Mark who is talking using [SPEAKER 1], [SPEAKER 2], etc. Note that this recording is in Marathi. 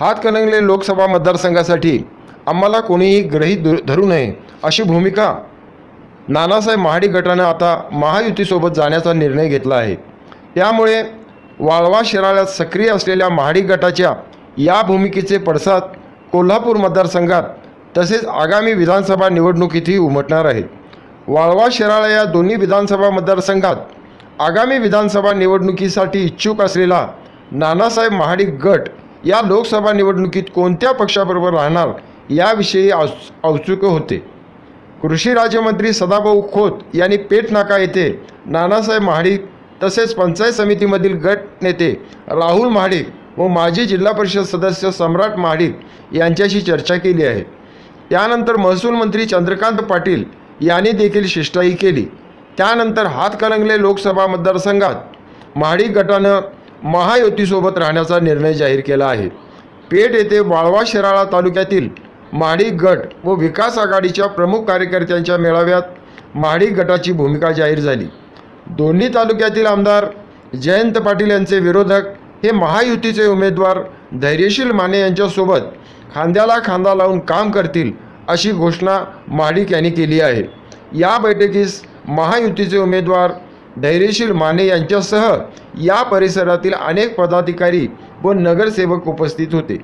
[SPEAKER 1] हातकणंगले लोकसभा मतदारसंघासाठी आम्हाला कोणीही ग्रहीत धरू- धरू नये अशी भूमिका नानासाहेब महाडी गटानं आता महायुतीसोबत जाण्याचा निर्णय घेतला आहे. त्यामुळे वाळवा शिराळ्यात सक्रिय असलेल्या महाडी गटाच्या या भूमिकेचे पडसाद कोल्हापूर मतदारसंघात तसेच आगामी विधानसभा निवडणुकीतही उमटणार आहेत. वाळवा शिराळा या दोन्ही विधानसभा मतदारसंघात आगामी विधानसभा निवडणुकीसाठी इच्छुक असलेला नानासाहेब महाडिक गट या लोकसभा निवडणुकीत कोणत्या पक्षाबरोबर राहणार याविषयी औस औत्सुक होते. कृषी राज्यमंत्री सदाभाऊ खोत यांनी पेठनाका येथे नानासाहेब महाडिक तसेच पंचायत समितीमधील गट नेते राहुल महाडिक व माजी जिल्हा परिषद सदस्य सम्राट महाडिक यांच्याशी चर्चा केली आहे. त्यानंतर महसूल मंत्री चंद्रकांत पाटील यांनी देखील शिष्टाई केली. त्यानंतर हातकलंगले लोकसभा मतदारसंघात महाडिक गटानं महायुतीसोबत राहण्याचा निर्णय जाहीर केला आहे. पेठ येथे वाळवा शिराळा तालुक्यातील महाडिक गट व विकास आघाडीच्या प्रमुख कार्यकर्त्यांच्या मेळाव्यात महाडी गटाची भूमिका जाहीर झाली. दोन्ही तालुक्यातील आमदार जयंत पाटील यांचे विरोधक हे महायुतीचे उमेदवार धैर्यशील माने यांच्यासोबत खांद्याला खांदा लावून काम करतील अशी घोषणा महाडिक यांनी केली आहे. या बैठकीस महायुतीचे उमेदवार धैर्यशील माने यांच्यासह या परिसरातील अनेक पदाधिकारी व नगरसेवक उपस्थित होते.